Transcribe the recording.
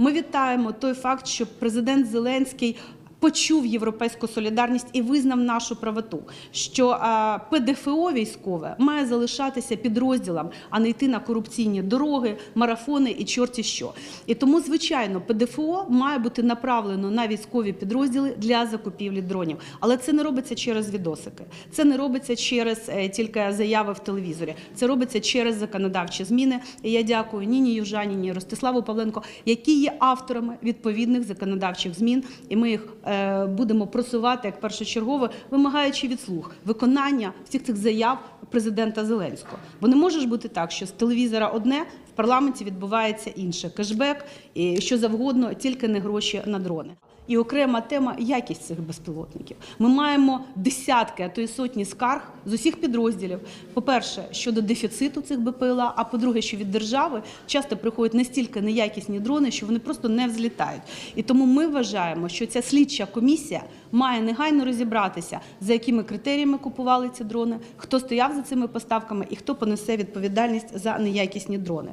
Ми вітаємо той факт, що президент Зеленський. Почув європейську солідарність і визнав нашу правоту, що ПДФО військове має залишатися підрозділом, а не йти на корупційні дороги, марафони і чорті що. І тому, звичайно, ПДФО має бути направлено на військові підрозділи для закупівлі дронів. Але це не робиться через відосики, це не робиться через е, тільки заяви в телевізорі. Це робиться через законодавчі зміни. І я дякую Ніні Южаніній, Ростиславу Павленко, які є авторами відповідних законодавчих змін, і ми їх е, будемо просувати як першочергове, вимагаючи від слуг виконання всіх цих заяв президента Зеленського. Бо не може ж бути так, що з телевізора одне в парламенті відбувається інше кешбек і що завгодно, тільки не гроші на дрони. І окрема тема якість цих безпілотників. Ми маємо десятки, а то й сотні скарг з усіх підрозділів. По-перше, щодо дефіциту цих БПЛА, а по-друге, що від держави часто приходять настільки неякісні дрони, що вони просто не взлітають. І тому ми вважаємо, що ця слідча комісія має негайно розібратися, за якими критеріями купували ці дрони, хто стояв за цими поставками і хто понесе відповідальність за неякісні дрони.